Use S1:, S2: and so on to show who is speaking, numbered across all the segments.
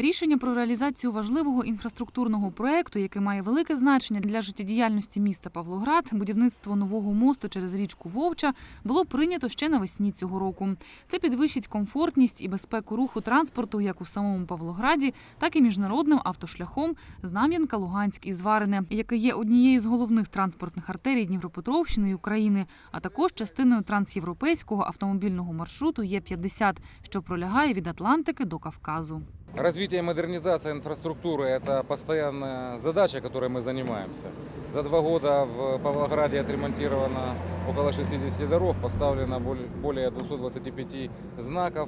S1: Рішення про реалізацію важливого інфраструктурного проекту, який має велике значення для життєдіяльності міста Павлоград, будівництво нового мосту через річку Вовча, було прийнято ще навесні цього року. Це підвищить комфортність і безпеку руху транспорту як у самому Павлограді, так і міжнародним автошляхом Знам'янка, Луганськ і Зварине, яке є однією з головних транспортних артерій Дніпропетровщини і України, а також частиною трансєвропейського автомобільного маршруту Є-50, що пролягає від Атлантики до Кавказу.
S2: Развитие и модернизация инфраструктуры – это постоянная задача, которой мы занимаемся. За два года в Павлограде отремонтировано около 60 дорог, поставлено боль- более 225 знаков.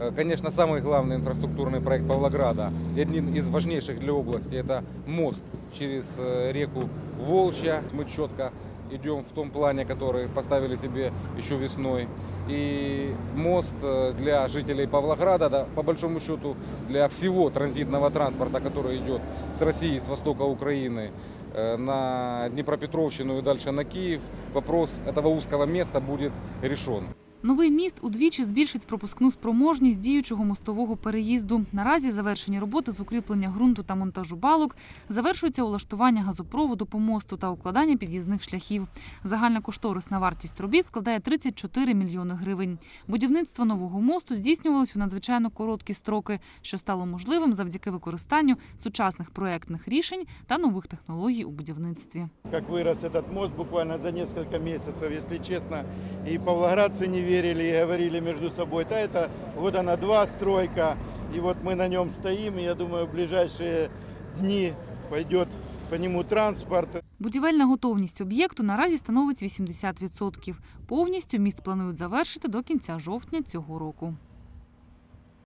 S2: Э, Конечно, самый главный инфраструктурный проект Павлограда и один из важнейших для области – это мост через э, реку Волчья. Мы четко идем в том плане, который поставили себе еще весной. И мост э, для жителей Павлограда, да, по большому счету, для всего транзитного транспорта, который идет с России, с востока Украины э, на Днепропетровщину и дальше на Киев, вопрос этого узкого места будет решен.
S1: Новий міст удвічі збільшить пропускну спроможність діючого мостового переїзду. Наразі завершені роботи з укріплення ґрунту та монтажу балок. Завершується улаштування газопроводу по мосту та укладання під'їзних шляхів. Загальна кошторисна вартість робіт складає 34 мільйони гривень. Будівництво нового мосту здійснювалось у надзвичайно короткі строки, що стало можливим завдяки використанню сучасних проектних рішень та нових технологій у будівництві.
S3: как вырос этот мост буквально за несколько месяцев, если честно. И павлоградцы не верили и говорили между собой, да это года на два стройка. И вот мы на нем стоим, и я думаю, в ближайшие дни пойдет по нему транспорт.
S1: Будівельна готовність об'єкту наразі становить 80%. Повністю міст планують завершити до кінця жовтня цього року.